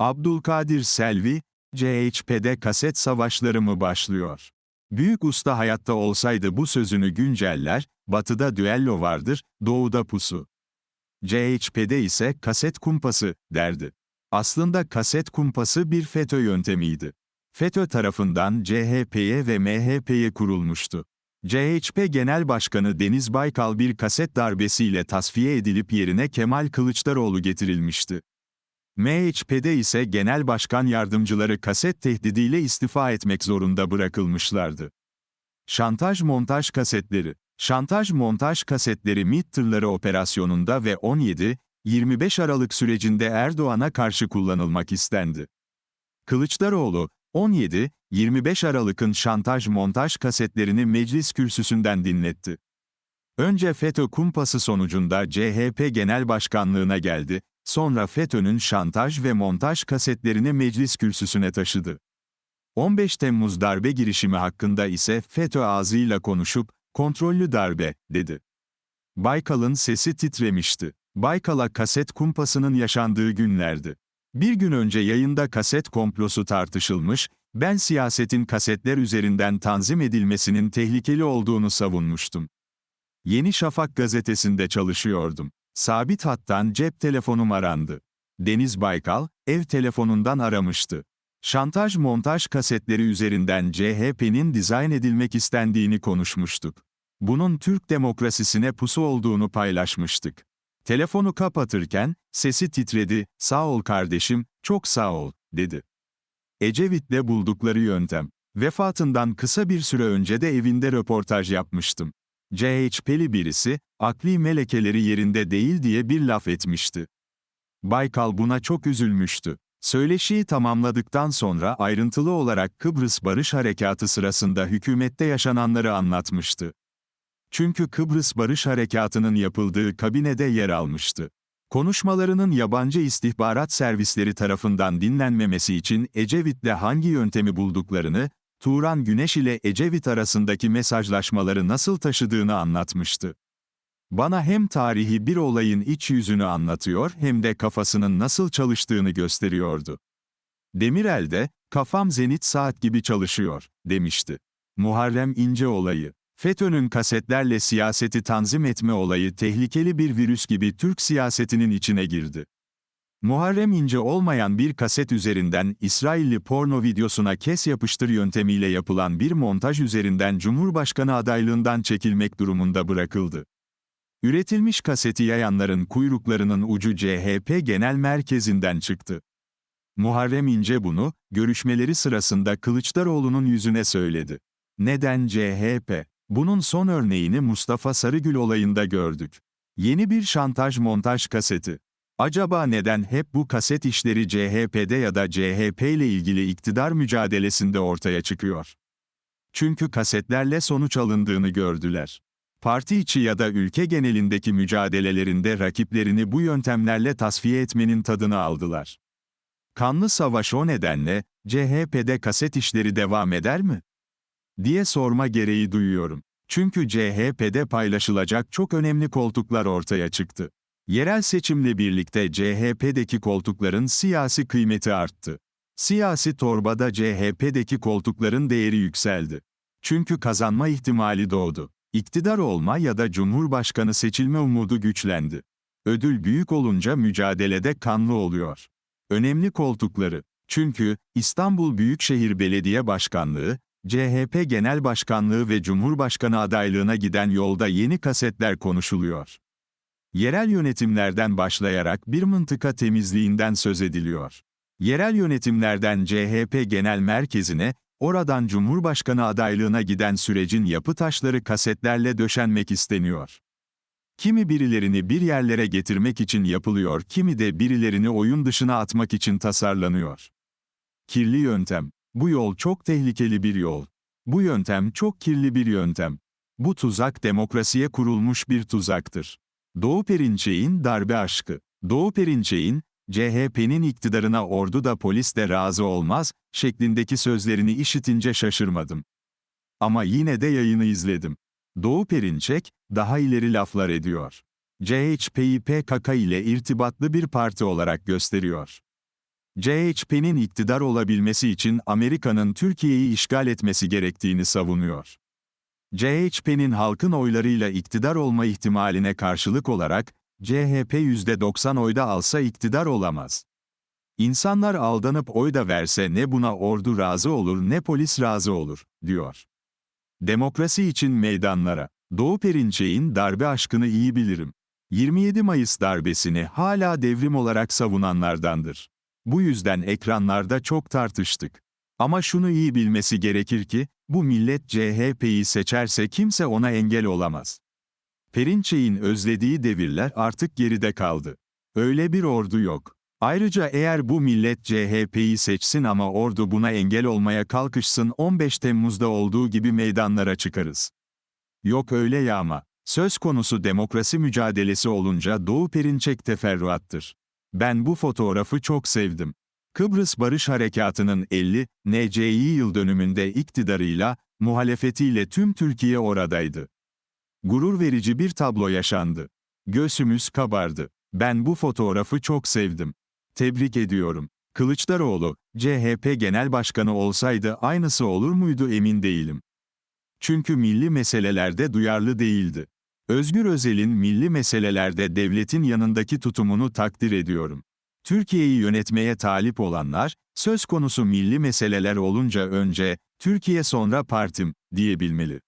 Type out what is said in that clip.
Abdülkadir Selvi, CHP'de kaset savaşları mı başlıyor? Büyük usta hayatta olsaydı bu sözünü günceller, batıda düello vardır, doğuda pusu. CHP'de ise kaset kumpası, derdi. Aslında kaset kumpası bir FETÖ yöntemiydi. FETÖ tarafından CHP'ye ve MHP'ye kurulmuştu. CHP Genel Başkanı Deniz Baykal bir kaset darbesiyle tasfiye edilip yerine Kemal Kılıçdaroğlu getirilmişti. MHP'de ise genel başkan yardımcıları kaset tehdidiyle istifa etmek zorunda bırakılmışlardı. Şantaj montaj kasetleri Şantaj montaj kasetleri MİT tırları operasyonunda ve 17-25 Aralık sürecinde Erdoğan'a karşı kullanılmak istendi. Kılıçdaroğlu, 17-25 Aralık'ın şantaj montaj kasetlerini meclis kürsüsünden dinletti. Önce FETÖ kumpası sonucunda CHP Genel Başkanlığına geldi, sonra FETÖ'nün şantaj ve montaj kasetlerini meclis kürsüsüne taşıdı. 15 Temmuz darbe girişimi hakkında ise FETÖ ağzıyla konuşup, kontrollü darbe, dedi. Baykal'ın sesi titremişti. Baykal'a kaset kumpasının yaşandığı günlerdi. Bir gün önce yayında kaset komplosu tartışılmış, ben siyasetin kasetler üzerinden tanzim edilmesinin tehlikeli olduğunu savunmuştum. Yeni Şafak gazetesinde çalışıyordum. Sabit hattan cep telefonum arandı. Deniz Baykal, ev telefonundan aramıştı. Şantaj montaj kasetleri üzerinden CHP'nin dizayn edilmek istendiğini konuşmuştuk. Bunun Türk demokrasisine pusu olduğunu paylaşmıştık. Telefonu kapatırken, sesi titredi, sağ ol kardeşim, çok sağ ol, dedi. Ecevit'le buldukları yöntem. Vefatından kısa bir süre önce de evinde röportaj yapmıştım. CHP'li birisi, akli melekeleri yerinde değil diye bir laf etmişti. Baykal buna çok üzülmüştü. Söyleşiyi tamamladıktan sonra ayrıntılı olarak Kıbrıs Barış Harekatı sırasında hükümette yaşananları anlatmıştı. Çünkü Kıbrıs Barış Harekatı'nın yapıldığı kabinede yer almıştı. Konuşmalarının yabancı istihbarat servisleri tarafından dinlenmemesi için Ecevit'le hangi yöntemi bulduklarını, Turan Güneş ile Ecevit arasındaki mesajlaşmaları nasıl taşıdığını anlatmıştı. Bana hem tarihi bir olayın iç yüzünü anlatıyor hem de kafasının nasıl çalıştığını gösteriyordu. Demirel de, kafam zenit saat gibi çalışıyor, demişti. Muharrem İnce olayı. FETÖ'nün kasetlerle siyaseti tanzim etme olayı tehlikeli bir virüs gibi Türk siyasetinin içine girdi. Muharrem İnce olmayan bir kaset üzerinden İsrailli porno videosuna kes yapıştır yöntemiyle yapılan bir montaj üzerinden Cumhurbaşkanı adaylığından çekilmek durumunda bırakıldı. Üretilmiş kaseti yayanların kuyruklarının ucu CHP Genel Merkezi'nden çıktı. Muharrem İnce bunu, görüşmeleri sırasında Kılıçdaroğlu'nun yüzüne söyledi. Neden CHP? Bunun son örneğini Mustafa Sarıgül olayında gördük. Yeni bir şantaj montaj kaseti. Acaba neden hep bu kaset işleri CHP'de ya da CHP ile ilgili iktidar mücadelesinde ortaya çıkıyor? Çünkü kasetlerle sonuç alındığını gördüler. Parti içi ya da ülke genelindeki mücadelelerinde rakiplerini bu yöntemlerle tasfiye etmenin tadını aldılar. Kanlı savaş o nedenle, CHP'de kaset işleri devam eder mi? diye sorma gereği duyuyorum. Çünkü CHP'de paylaşılacak çok önemli koltuklar ortaya çıktı. Yerel seçimle birlikte CHP'deki koltukların siyasi kıymeti arttı. Siyasi torbada CHP'deki koltukların değeri yükseldi. Çünkü kazanma ihtimali doğdu. İktidar olma ya da cumhurbaşkanı seçilme umudu güçlendi. Ödül büyük olunca mücadelede kanlı oluyor. Önemli koltukları. Çünkü İstanbul Büyükşehir Belediye Başkanlığı, CHP Genel Başkanlığı ve Cumhurbaşkanı adaylığına giden yolda yeni kasetler konuşuluyor. Yerel yönetimlerden başlayarak bir mıntıka temizliğinden söz ediliyor. Yerel yönetimlerden CHP Genel Merkezi'ne, oradan Cumhurbaşkanı adaylığına giden sürecin yapı taşları kasetlerle döşenmek isteniyor. Kimi birilerini bir yerlere getirmek için yapılıyor, kimi de birilerini oyun dışına atmak için tasarlanıyor. Kirli yöntem. Bu yol çok tehlikeli bir yol. Bu yöntem çok kirli bir yöntem. Bu tuzak demokrasiye kurulmuş bir tuzaktır. Doğu Perinçek'in darbe aşkı. Doğu Perinçek'in, CHP'nin iktidarına ordu da polis de razı olmaz, şeklindeki sözlerini işitince şaşırmadım. Ama yine de yayını izledim. Doğu Perinçek, daha ileri laflar ediyor. CHP'yi PKK ile irtibatlı bir parti olarak gösteriyor. CHP'nin iktidar olabilmesi için Amerika'nın Türkiye'yi işgal etmesi gerektiğini savunuyor. CHP'nin halkın oylarıyla iktidar olma ihtimaline karşılık olarak, CHP %90 oyda alsa iktidar olamaz. İnsanlar aldanıp oy da verse ne buna ordu razı olur ne polis razı olur, diyor. Demokrasi için meydanlara. Doğu Perinçek'in darbe aşkını iyi bilirim. 27 Mayıs darbesini hala devrim olarak savunanlardandır. Bu yüzden ekranlarda çok tartıştık. Ama şunu iyi bilmesi gerekir ki, bu millet CHP'yi seçerse kimse ona engel olamaz. Perinçek'in özlediği devirler artık geride kaldı. Öyle bir ordu yok. Ayrıca eğer bu millet CHP'yi seçsin ama ordu buna engel olmaya kalkışsın 15 Temmuz'da olduğu gibi meydanlara çıkarız. Yok öyle ya ama. Söz konusu demokrasi mücadelesi olunca Doğu Perinçek teferruattır. Ben bu fotoğrafı çok sevdim. Kıbrıs Barış Harekatı'nın 50, NCİ yıl dönümünde iktidarıyla, muhalefetiyle tüm Türkiye oradaydı. Gurur verici bir tablo yaşandı. Göğsümüz kabardı. Ben bu fotoğrafı çok sevdim. Tebrik ediyorum. Kılıçdaroğlu, CHP Genel Başkanı olsaydı aynısı olur muydu emin değilim. Çünkü milli meselelerde duyarlı değildi. Özgür Özel'in milli meselelerde devletin yanındaki tutumunu takdir ediyorum. Türkiye'yi yönetmeye talip olanlar, söz konusu milli meseleler olunca önce, Türkiye sonra partim, diyebilmeli.